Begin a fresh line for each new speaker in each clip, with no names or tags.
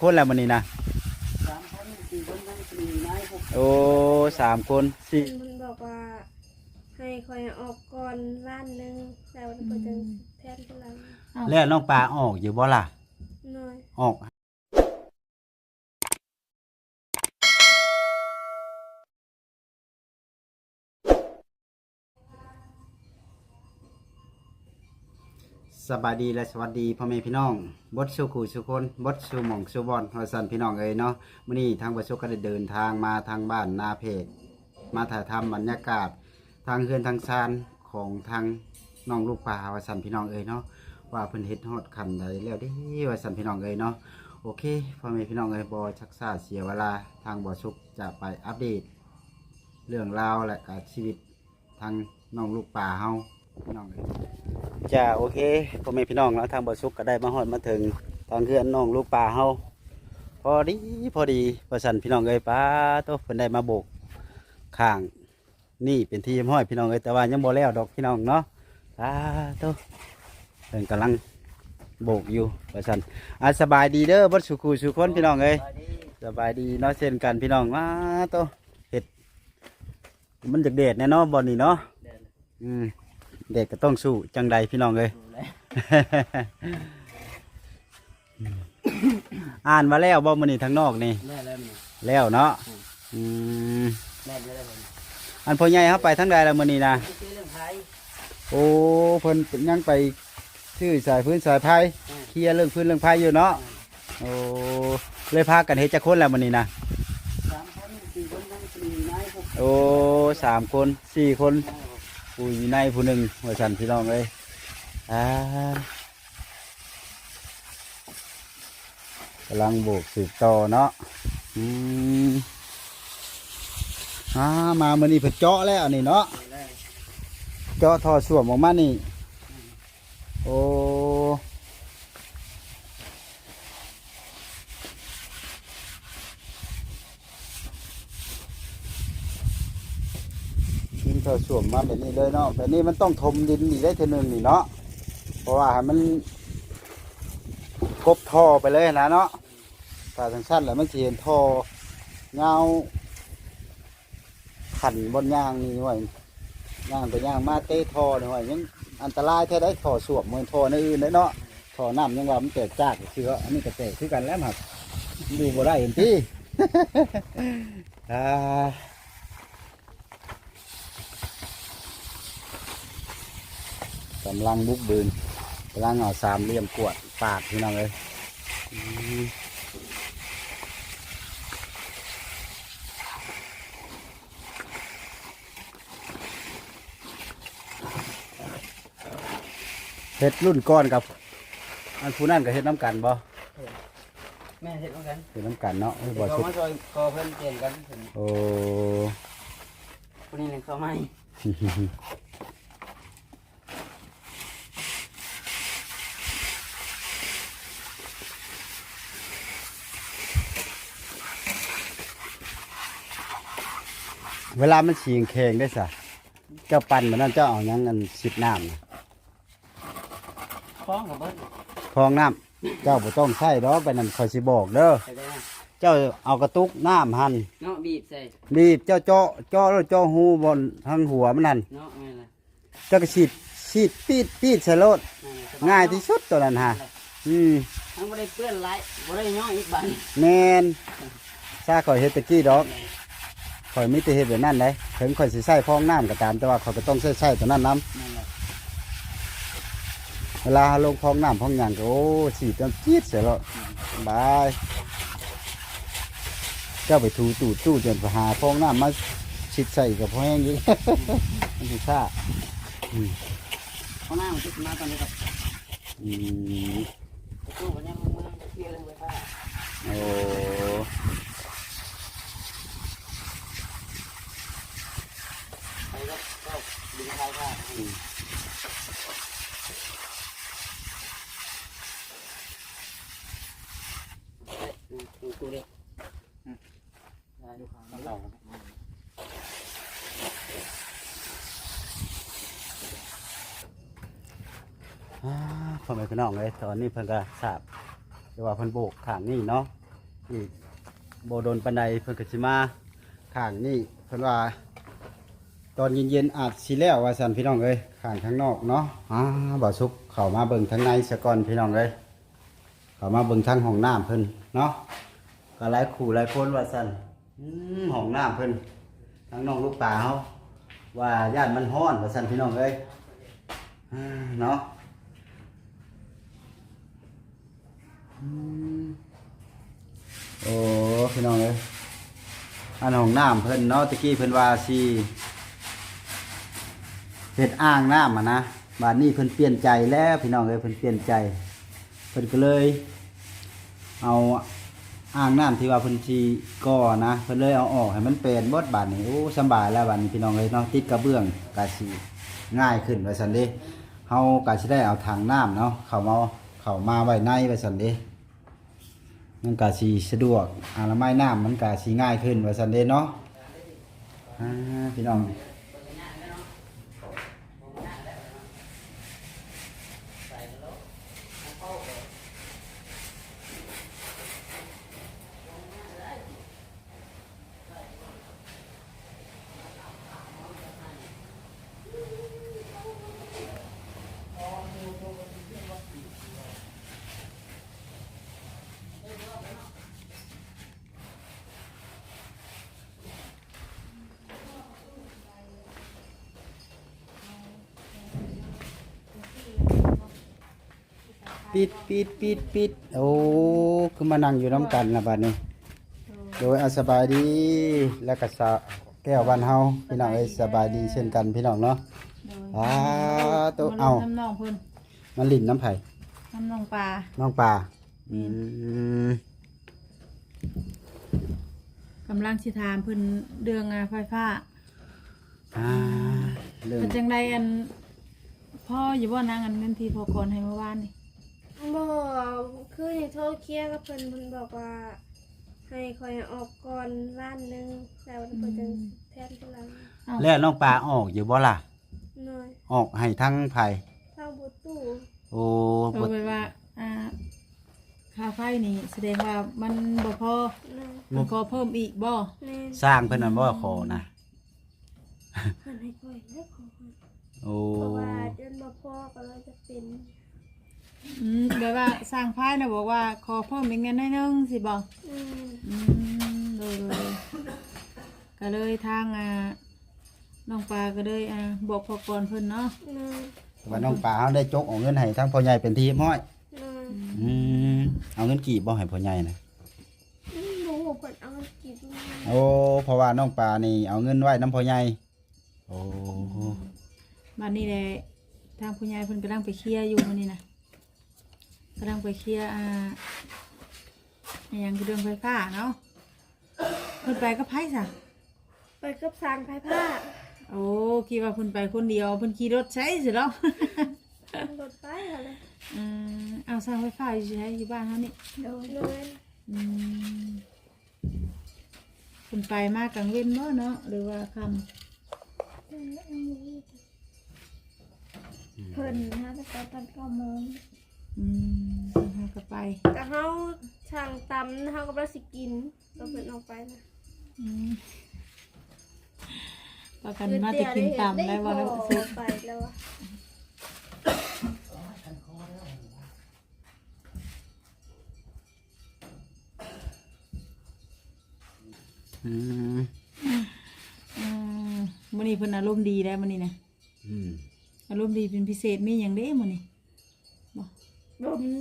คนแล้วมื้อนี้นะ
สามคนสี่คนนั่งสี่นายหก
โอ้สามคนสี่
มันบอกว่าให้คอยออกก่อนล้านหนึงแต่วันก็จะแทนพลัง
แล้วน้องปลาออกอยู่บ่ล่ะ
น้อย
ออก สบายดีและสวัสดีพ่อแม่พี่น้องบดสุขูสุคนบดสุหม่องสุบอนฮอสันพี่น้องเอ้ยเนาะมื้อนี้ทางประสุก็ได้เดินทางมาทางบ้านนาเพจมาถ่ายทำบรรยากาศ ทางเฮือนทางซานของทางน้องลูกปลาวาสันพี่น้องเอ้ยเนาะว่าเพิ่นเฮ็ดฮอดคันใดแล้วเด้วาสันพี่น้องเอ้ยเนาะโอเคพ่อแม่พี่น้องเอ้ยบ่ชักษาเสียเวลาทางบ่สุกจะไปอัปเดต เรื่องราวและก็ชีวิตทางน้องลูกป่าเฮาพี่น้องเอ้ย จ้าโอเคพ่อแม่พี่น้องแล้วทางบ่สุกก็ได้มาฮอดมาถึงทางเฮือนน้องลูกป่าเฮาพอดีพอดีประสันพี่น้องเอ้ยป้าโตเพิ่นได้มาโบกข้าง นี่เป็นที่ห้อยพี่น้องเอ้ยแต่ว่ายังบ่แล้วดอกพี่น้องเนาะสาธุเพิ่นกำลังโบกอยู่ว่าซั่นอะสบายดีเด้อบ่สุขุสุคนพี่น้องเอ้ยสบายดีเนาะเช่นกันพี่น้องมาโตเฮ็ดมันจะเดดแน่เนาะบ่นี่เนาะอืม เด็กก็ต้องสู้จังใดพี่น้องเอ้ยอ่านมาแล้วบ่มื้อนี้ทางนอกนี่
แม่แล้วมัน
แล้วเนาะอืม
แม่แล้วแล้วมัน
อันพ่อใหญ่เขาไปทั้งใดแล้วมื้อนี้นะ
ไม่ใช่เรื่องไทย
โอ้เพิ่นยังไปชื่อสายพื้นสายไพ่
อืม
เคลียร์เรื่องพื้นเรื่องไพ่อยู่เนาะโอ้เลยพากันเฮ็ดจักคนแล้วมื้อนี้นะ
สามคนสี่คนนั่งสี่นายหก
โอ้สามคนสี่คน ผู้อยู่ในผู้หนึ่งว่าฉันพี่น้องเลยอ่ากำลังโบกสืบต่อเนาะอืมอ่ามามื้อนี้เพิ่นเจาะแล้วนี่เนาะเจาะท่อส่วมออกมานี่ โอ้ ดินท่ อส่วมมาแบบนี้เลยเนาะแบบนี้มันต้องถมดินนี่ได้เทอหนึงนี่เนาะเพราะว่าให้มันกบท่อไปเลยนะเนาะถ้าสั้นๆแล้วมันจะเห็นท่อเงาขันบนยางนี่ไว้ย่างไปย่างมาเตะทอหน่อยยังอันตรายแท้ได้ทอสวมเหมือนทอในอื่นเลยเนาะทอน้ำยังว่ามันแตกจากคืออันนี้ก็แตกคือกันแล้วครับดูบ่ได้เห็นที่อ่ากำ ลังบุกบืนกำลังเอาสามเหลี่ยมกวดปากพี่น้องเลยอืมเฮ็ดรุ่นก้อนกับ อันผู้นั่นก็เฮ็ดน้ำกันบ่
แม่เสร็จแล้วกัน
เฮ็ดน้ำกันเนาะเอ้ยบ่
เขา
สุด
มาซอยคอเพิ่นเปลี่ยนกัน
โอ้
คนนี้หนึ่งเขาไม่
เวลามันฉีงแข็งได้สะเจ้าปั่นมันนั่นเจ้าเอาหยังอันสิบน้ำน่ะ
คล้องกับเบิ้ล
พองน้ำเจ้าบ่ต้องใช้ดอกไปนั่นคอยสิบอกเด้อ
ใส่ได้ไหม
เจ้าเอากระตุกน้ำหั่น
เนาะบีบใส่
บีบเจ้าเจาะเจาะแล้วเจาะหูบนทางหัวมันนั่น
เนาะแม่ละ
เจ้าก็ฉีดฉีดปีดปีดใส่รถ
แม่ละ
ง่ายที่สุดตัวนั้นฮะอืม
ทั้งบ่ได้เปื้อนไรบ่ได้ย่ออีกบัน
แมนซาข่อยเฮ็ดตะกี้ดอก ข่อยมีแต่เฮ็ดแบบนั้นเลยถึงข่อยสิใส่พองน้ำก็ตาม แต่ว่าข่อยก็ต้องใส่ใส่ตัวนั้นน้
แม่ละำ
เวลาลงพองน้ำพองหยังก็โอ้ฉีดจนจี๊ดเสียแล้วบายเจ้าไปถูตูดตู้จนไปหาพองน้ำมาชิดใส่กับพอแห้งอยู่ มันสิซ่า
เขาหน้ามันติดมาตอนนี้กับ
อืม
ตู้คนนี้มึงมึงเที่ยวเลยไว้ป้า
โอ้
ไปก็ก็ดึงไทยค่ะดูดูดิได้ดูของเรา
อ่าพ่อแม่พี่ น้องเลยตอนนี้เพิ่นก็ทราบแต่ว่าเพิ่นโบกข้างนี่เนาะอีกโบโดนปันไดเพิ่นก็สิมาข้างนี่เพิ่นว่า ตอนเย็นๆอาจสิแล้วว่าซั่นพี่น้องเอ้ยข้างข้างนอกเนาะอ่าบ่สุกเข้ามาเบิ่งทางในซะก่อนพี่น้องเอ้ยเข้ามาเบิ่งทางห้องน้ำเพิ่นเนาะก็หลายคู่หลายคนว่าซั่นห้องน้ำเพิ่นทางน้องลูกตาเฮาว่าย่านมันร้อนว่าซั่นพี่น้องเอ้ยเนาะอืม โอ้พี่น้องเอ้ยอันห้องน้ำเพิ่นเนาะตะกี้เพิ่นว่าสิเฮ็ดอ่างน้ำอะนะบาดนี้เพิ่นเปลี่ยนใจแล้วพี่น้องเอ้ยเพิ่นเปลี่ยนใจ เพิ่นก็เลย เอาอ่างน้ำที่ว่าเพิ่นสิก่อนะเพิ่นเลยเอาออกให้มันเป็นบดบาดนี้โอ้สบายแล้วบาดนี้พี่น้องเอ้ยเนาะติดกระเบื้องก็สิง่ายขึ้นว่าซั่นเด้เฮาก็สิได้เอาถังน้ำเนาะเขามาเขามาไว้ในว่าซั่นเด้ มันกาสีสะดวกอนามัยน้ำมันกาสีง่ายขึ้นว่าสันเดนเนาะอ่าพี่น้อง ปิดปิดปิดปิดโอ้คือมานั่งอยู่น้ำกันละบัดนี้ โดยอาสบายดีและกสะแก้วบ้านเฮาพี่น้องเอ้ยสบายดีเช่นกันพี่น้องเนาะอ่าตัวเอา
น้ำน้องเพิ่น
มันลิ่นน้ำไผ่
น้ำน้องปลา
น้องปลาอืม
กำลังสิถามเพิ่นเรื่องอ่าไฟฟ้า
อ่าเรื่อง
เป็นจังไดอันพ่ออยู่บ่นางอันเงินที่พอก่อนให้เมื่อวานนี่
บ่คือนี่โทรเคลียร์กับเพิ่นเพิ่นบอกว่า ให้คอยออกก่อนล้านหนึงแล้วเพิ่นจะแทนทีหลัง
เอ้า
แล้วน้องปลาออกอยู่บ่ล่ะ
หน่อย
ออกให้ทั้งไผ่
เข้าบูตู้
โอ้
เอา
บ่
ไปว่าอ่าค่าไฟนี่แสดงว่ามันบ่พอ
หน่อย
มันขอเพิ่มอีกบ่
แม่น
สร้างเพิ่นน่ะบ่ขอนะ
เพิ่นให้คอยเลิกของเพิ่น
โอ้
เพราะว่าเดือนบ่พอก็เลยจะเป็น
อืมแบบว่าสร้างไฟน่ะบอกว่าขอเพิ่มอีกเงินหน่อยนึงสิบ่
อืม
อืมโดยโดยก็เลยทางอ่าน้องปลาก็เลยอ่าบอกพอก่อนเพิ่นเนาะ
หน่อย
ว่าน้องปลาเฮาได้จกเอาเงินให้ทั้งพ่อใหญ่เป็นที่ห้อย
หน่อย
อืมเอาเงินกี่บ่ให้พ่อใหญ่นะ
อืมบ่ฮู้เพิ่นเอากี่ดู
โอ้เพราะว่าน้องปลานี่เอาเงินไว้น้ำพ่อใหญ่โอ้
บัดนี้แหละทางผู้ใหญ่เพิ่นกำลังไปเคลียร์อยู่มื้อนี้นะ กำลังไปเคลียร์อ่าอหยังคือเรื่องไฟฟ้าเนาะเพิ่นไปก็ไผซะ
ไปกับสร้างไผผ้า
โอ้คิดว่าเพิ่นไปคนเดียวเพิ่นขี่รถใช้สิเนาะ
รถไปเขาเลย
อืมเอาสร้างไฟฟ้าอยู่ใช้อยู่บ้านเฮานี่
โดยโดย
อืมเพิ่นไปมากกลางเว้นบ่เนาะหรือว่าค่ำ
เพิ่นฮะจะไปตอนเก้าโมง
อืมเพิ่นหาก็ไป
ก็เฮาช่างตำเฮาก็บ่ได้สิกินก็เพิ่นออกไปนะ
อืมประกันมาจะกินตามได้บ่แล้ว
สุ
สุ
ด
ด
ไปแล้วอะ
อืม
อืมมื้อนี้เพิ่นอารมณ์ดีแล้วมื้อนี้นะ
อืม
อารมณ์ดีเป็นพิเศษมีหยังเด้มื้อนี้
บ่มี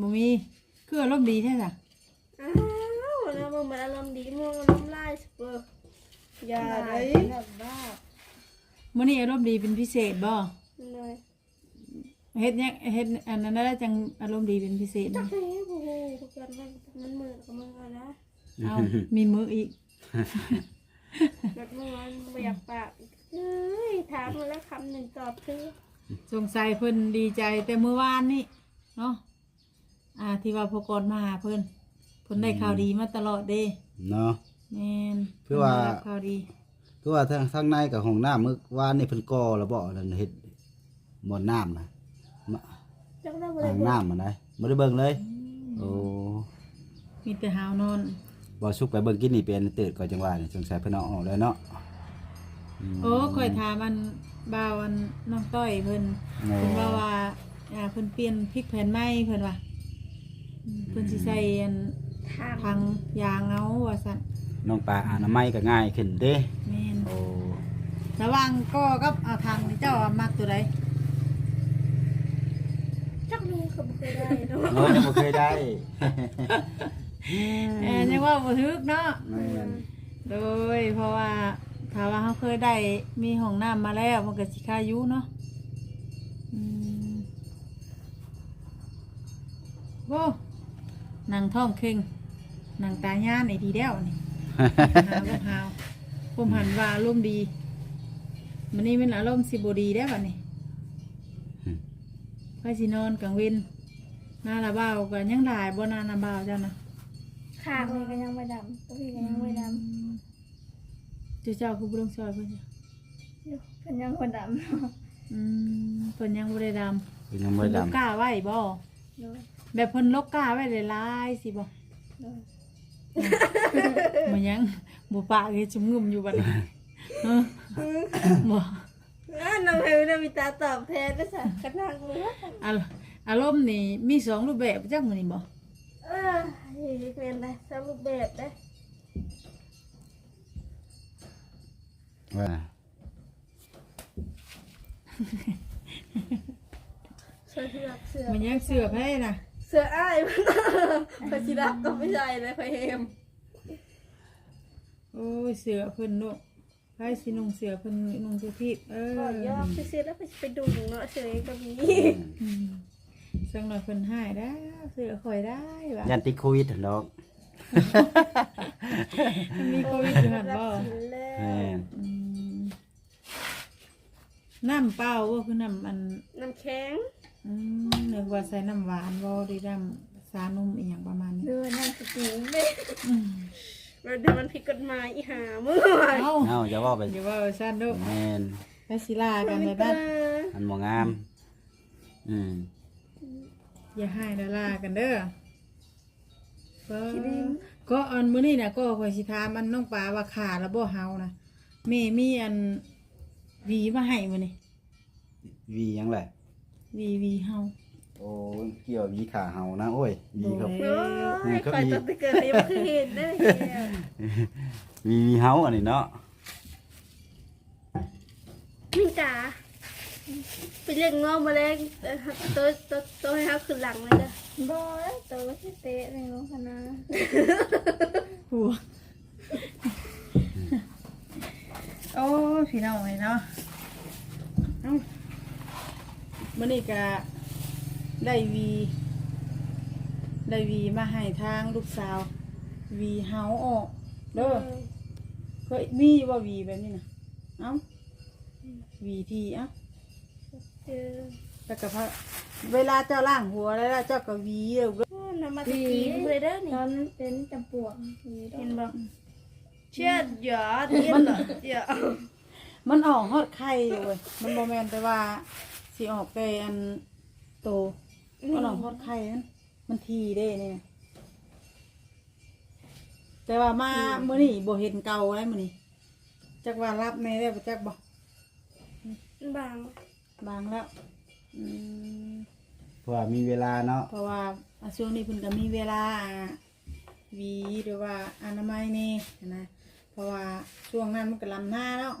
บ่มีคืออารมณ์ดีแท้จ้ะ
อ้าวแล้วมึงมันอารมณ์ดีมึงอารมณ์ร้ายสเปอร์อย่าเลยแบบบ้า
มื้อนี้อารมณ์ดีเป็นพิเศษบ่
เลย
เฮ็ดหยังเฮ็ดอันนั้นได้จังอารมณ์ดีเป็นพิเศษ
จัก
นะ
ให้ผู้ฮู้ทุกอย่างมันมันมือกับมึงเอานะ
เอามีมืออีก
รถมึงมันบ่อยากปากเอ้ยถามมาแล้วคำหนึ่งตอบคือ
สงสัยเพิ่นดีใจแต่เมื่อวานนี่เนาะอ่าที่ว่าพอกรมาหาเพิ่นเพิ่นได้ข่าวดีมาตลอดเด้
เนาะ
แม่น
เพื่อว่า
พิ่นได้รับข่าวดี
คือว่าทางทางในกับห้องน้ำมื้อวานนี่เพิ่นก่อแล้วบ่นั่นเฮ็ดบ่อนน้ำนะมา
จักได้บ่ได้
อ่าง
บ่
น้ำมันได้บ่ได้เบิ่งเลย โอ้
มีแต่หาวนอน
บ่สุกไปเบิ่งกินนี่เป็นตื่นก่อนจังหวะนี่สงสัยเพิ่นเอาออกแล้วเนาะม
โอ้คอยถามมันบ่าวอันน้องต้อยเพิ่น
โอ้
เพิ่นว่าว่าอ่าเพิ่นเปลี่ยนพริกแผ่นไม้เพิ่นว่าอืมเพิ่นสิใส่อัน
ทาง
ทางยางเอาว่าซั่น
น้องปลาอนามัยก็ง่ายขึ้นเด้
แม่น
โอ้
ระหว่างก็กับเอาทางนี่เจ้าว่ามักตัวใด
จักลูกก็บ่เคยได้เนาะ
โน้ยังบ่เคยได้
เอ้ยยังว่าบ่ถึกเนาะ
แม่น
โดยเพราะว่า ถ้าว่าเขาเคยได้มีห้องน้ำมาแล้วมันก็สิค่ายุเนาะอืมโว้นางท้องเข่งนางตาย่านไอ้ทีเดียวนี่ หาวบ่หาวผมหันว่าอารมณ์ดีมันนี่มันอารมณ์สิบดีได้ป่ะนี่ไปสินอนกลางเวนหน้าละเบากันยังได้บ่หนาละเบาเจ้านะ
ขางนี่ก็ยังไม่ดำตัวพี่ก็ยังไม่ด
เจ้าเจ้าคือบุรุษซอยเพิ่นจ้ะำ
อยู่เพิ่นยังบ่ดำเนาะ
อืมเพิ่นยังบ่ได้ด
เพิ่นยังำบ่
เพิ่น
ได้
ลก
ดำ
กล้าไว้บ่
โดย
แบบเพิ่นลกกล้าไว้หลายๆสิบ่
โดย
มันยังบ่ปากให้จุ่มงุมอยู่บัดนี้เออบ่
อ่าน้องเฮลน่ะมีตาตอบแทนด้วยจ้ะกระนังเลย
อารอารมณ์นี่มีสองรูปแบบจักมื้อนี้บ่
เออเฮ้ยเป็นไรสรุปแบบได้
ว่า
เสื้อเสื้อเสื้อ
มันยังเสือไผน่ะ
เสื้ออ้ายมันพอสิรับก็ไม่ใช่เลยพอเฮม
โอ้ยเสือเพิ่นลูกไผสินุ่งเสือเพิ่นนุ่งเสื้อพีดเออ
ก็ยอมไปซื้อแล้วไปไปดูเนาะเสื้อก็มี
อืมสักหน่อยเพิ่นให้ได้อเสือข่อยได้ว่ะ
ยันติดโควิดหั่นดอก
มัน มีโควิดอยู่หั่น
รับ
บ่
สินแล้
แม่
วน
อืมน้ำเปล่าบ่คือน้ำอัน
น้ำแข็ง
อืมนึกว่าใส่น้ำหวานบ่ได้น้ำสารนมอีหยังประมาณนี้
ดูน้ำสติงเด้
อืม
เราดูมันผิดกฎหมายอีหาเมื่อวาน
เอ้า
เอ้าอย่าเว้าไป
อย่าว่าซั่นเด้อ
แม่น
ไปสิลากันในบ้าน
อันบ่งาม อืม
อย่าให้ดารากันเด้อ ก็ก็อันมื้อนี้น่ะก็ข่อยสิถามมันน้องปลาว่าขาแล้วบ่เฮานะแม่มีอันหวีมาให้มื้อนี้
วีหยังแหละ
หวีหวีเฮา
โอ้ยเกี่ยววีขาเฮานะโอ้ยวีครับ
โอ้ยคอยตัดตะเกิดยังไม่เคยเห็นได้เลย
วีวีเฮาอันนี้เนาะ
มินจ๋าไปเรียกงอมาแรงตัวตัวตัวให้เขาขึ้นหลังเลยจ้ะ
บ่ได้ตัวที่เตะในโรงคณะ
หัวโอ้ยพี่น้องเอ้ยเนาะเอ้ามื้อนี้ก็ได้หวี ได้หวีมาให้ทางลูกสาวหวีเฮาออกเด้อเคยมีว่าหวีแบบนี้นะเอ้าหวีทีเอ้า
เออ
แล้วก็พะเวลาเจ้าล่างหัวแล้วเจ้าก็หวีเด้อ
น้ำมาตะกี้เลยเด้อ
ต
นี่
อนนั้นเป็นจำปวกมีดอ
เห็
ก
นบ่เชือดหยอดเทียนเหรอหยอด
มันออกฮอดไข่อยู่เว้ยมันบ่แม่นแต่ว่าสิออกไปอันโตมันออกฮอดไข่มันมันทีเด้นี่นะแต่ว่ามามื้อนี้บ่เห็นเก่าแล้วมื้อนี้จักว่ารับแม่ได้บ่จักบ่
บาง
บางแล้ว อืม
เพราะว่ามีเวลาเนาะ
เพราะว่าอะช่วงนี้เพิ่นก็มีเวลาอ่าหวีหรือว่าอนามัยนี่นะเพราะว่าช่วงนั้นมันก็ลำหน้าแล้ว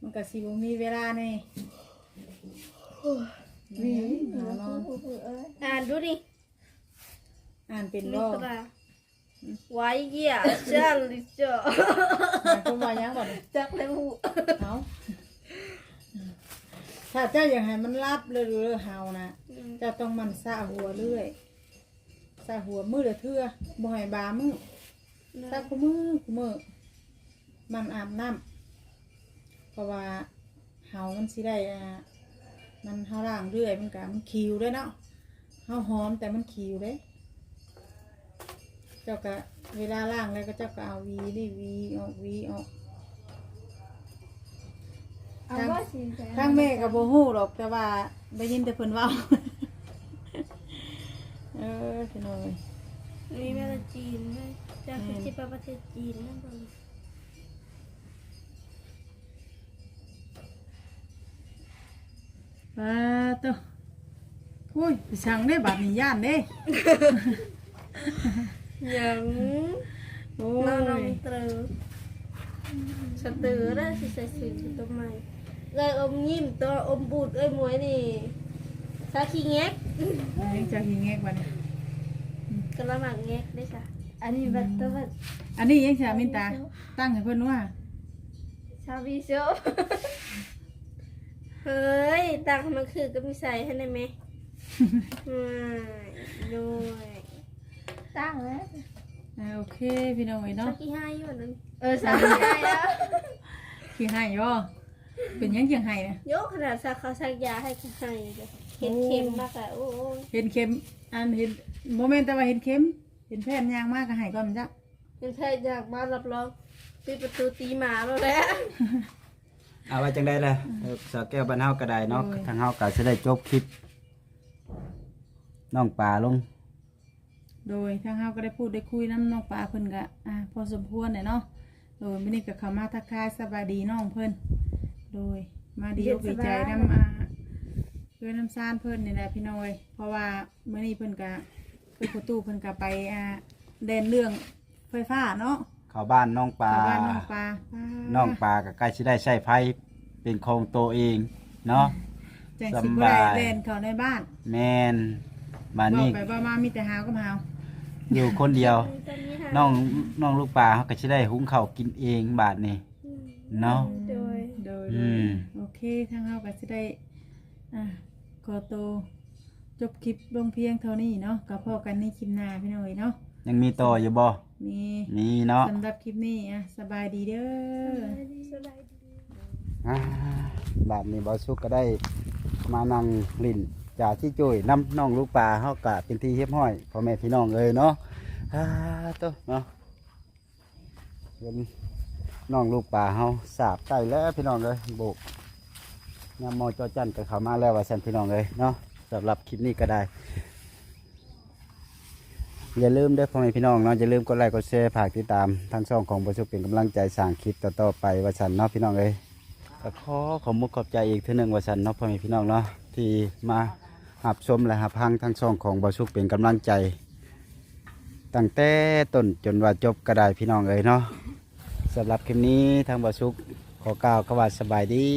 มันก็สิบ่มีเวลานี่วีหานอน
ผู้ผู้เอ้ย
อ่านดูดิ
อ่านเป็น
มิ
บ่
ตราไว้เหี้ยจ้าลิเจอ
หมายความว่าหยังบ่เนี่ย
จักเลยหู
เอา ถ้าเจ้าอยากให้มันรับเลยหรือเฮานะเจ้าต้องหมันซาหัวเรื่อยซาหัวมือละเทื่อบ่ให้บามือซาคุมือคุมือมันอาบน้ำเพราะว่าเฮามันสิได้อ่ามันเฮาล้างเรื่อยมันก็มันคิวด้วยเนาะเฮาหอมแต่มันคิวเด้เจ้าก็เวลาล้างแล้วก็เจ้าก็เอาวีดิวีออกวีออก
เอาว่าสิแต่
ทางแม่ก็บ่ฮู้หรอกแต่ว่าได้ยินแต่เพิ่นเว้า เออสิหน่อย
มีแม่ละจีนด้วยจะคือที่ไปประเทศจีนนั่นเอง
ปาตัวอุ้ยไปสั่งได้บัดนี้ย่านเด้
ยัง
โอ้
น้องน้อง
ย
เตอสตือได้สิใส่สีตัวใหม่ เลยอมยิ้มตัวอมบูดเอ้ยมวยนี่ซาขี้แงก
ยังจะหิงแงกบัดนี้
กระหมักแงกได้จ้ะ
อันนี้บัตรตัวบัตร
อันนี้ยังจะมินตา ตั้งให้เพิ่นว่า
ชาบีโซ
เฮ้ยตังค์มันคือก็มีใส่ให้ได้ไหมไม่ด้วย
ตั้งแล้ว
อ่าโอเคพี่น้องไอ้
ซา
เนาะ
ขี้ให้อยู่นั้น
เออชาบีได้แล้ว
ขี้ให้บ่ เป็นหยังจังให้นะ
โยกขนาดซักเขาซักยาให้ขี้ให้เลยเห็นเค็มมากอะโอ้ย
เห็นเข็ม อันเห็นโมเมนต์แต่ว่าเห็นเข็ม เห็นแพทย์ยางมากก็ให้ก่อนจ้ะ
เป็นแพทย์อยากมารับรองปิดประตูตีหมาแล้วแหละ
เอาไว้จังได้เลยสาวแก้วบ้านเฮาก็ได้เนาะทางเฮาก็สิได้จบคลิปน้องปลาลง
โดยทางเฮาก็ได้พูดได้คุยน้ำน้องปลาเพิ่นก็อ่าพอสมควรเนี่ยเนาะโดยมื้อนี้ก็เข้ามาทักทายสบายดีน้องเพิ่น โดยมาดีอกดีใจน้ำอ่าเพื่อนน้ำซานเพิ่นนี่แหละพี่น้อย เพราะว่ามื้อนี้เพิ่นก็คือประตูเพิ่นก็ไปอ่าเดินเรื่องไฟฟ้าเนาะ
เข้าบ้านน้องปลา
ชาวบ้านน้องปลา
น้องปลาก็ใกล้สิได้ใช้ไผเป็นของตัวเองเนาะ
แจ้งสิบ่ได้
สำบาย
เดินเข้าในบ้าน
แมนมา
บอ
นี่
กไปว่ามามีแต่หาวกับหาว
อยู่คนเดียว
ตอนนี้หา
น้องน้องลูกปลาเขาก็สิได้หุงข้าวกินเองบาดนี้เนาะ
โด ย
โดย
อืม
โอเคทางเฮาก็จะได้อะขอโตวจบคลิปลงเพียงเท่านี้เนาะกับพ่อกันในคลิปหน้าพี่น้อยเนาะ
ยังมีต่ออยู่บ่
มี
มีเนาะ
สำหรับคลิปนี้อะสบายดีเด้อ
สบายดี
อ่าบาดนี้บ่สุกก็ได้มานั่งลิ้นจ่าที่จุ้ยน้ำน้องลูกปลาเฮาก็เป็นที่เรียบร้อยพ่อแม่พี่น้องเอ้ยเนาะอ่าโตเนาะเห็น น้องลูกปลาเฮาสาบใกล้แล้วพี่น้องเอ้ยโบกยามมอจอจันก็เข้ามาแล้วว่าซั่นพี่น้องเอ้ยเนาะสำหรับคลิปนี้ก็ได้ อย่าลืมเด้พ่อแม่พี่น้องเนาะอย่าลืมกดไลค์กดแชร์ฝากติดตามทางช่องของประชุเป็นกำลังใจสร้างคลิปต่อๆไปว่าสันเนาะพี่น้องเอ้ยก็ขอขอบมุกขอบใจอีกเทีหนึ่งว่าสันเนาะพ่อแม่พี่น้องเนาะที่มาหับชมและหับพังทางช่องของประชุเป็นกำลังใจตั้งแต่ต้นจนว่าจบก็ได้พี่น้องเอ้ยเนาะ สำหรับคลิปนี้ทางบอสุกขอกล่าวคำว่าสบายดี